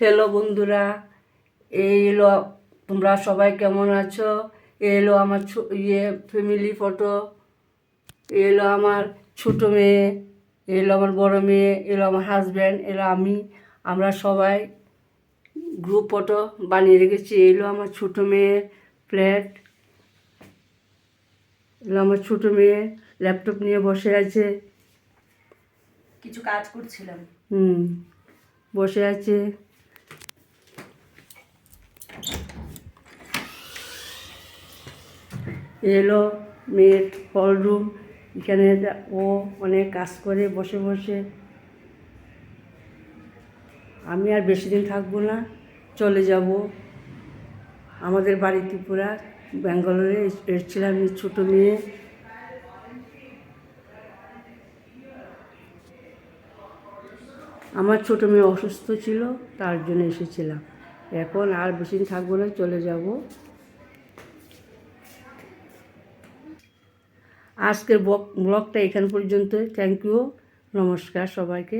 Hello বন্ধুরা এই এলো তোমরা সবাই কেমন আছো? এলো আমার ছো- ইয়ে ফ্যামিলি ফটো এলো আমার ছোটো মেয়ে এলো আমার বড় মেয়ে এলো আমার হাজব্যান্ড এলো আমি। আমরা সবাই গ্রুপ ফটো বানিয়ে রেখেছি। এলো আমার ছোটো মেয়ের ফ্ল্যাট এলো আমার ছোটো মেয়ে ল্যাপটপ নিয়ে বসে আছে। কিছু কাজ করছিলাম। হুম বসে আছে। এলো মেয়ের হল রুম এখানে ও অনেক কাজ করে, বসে বসে। আমি আর বেশি দিন থাকব না, চলে যাব। আমাদের বাড়ি ত্রিপুরা, ব্যাঙ্গালোরে এস- এসেছিলাম ছোটো মেয়ে। আমার ছোটো মেয়ে অসুস্থ ছিল, তার জন্য এসেছিলাম। এখন আর বেশি দিন থাকব না, চলে যাব। আজকের ব্লগটা এখান পর্যন্ত। থ্যাংক ইউ নমস্কার সবাইকে।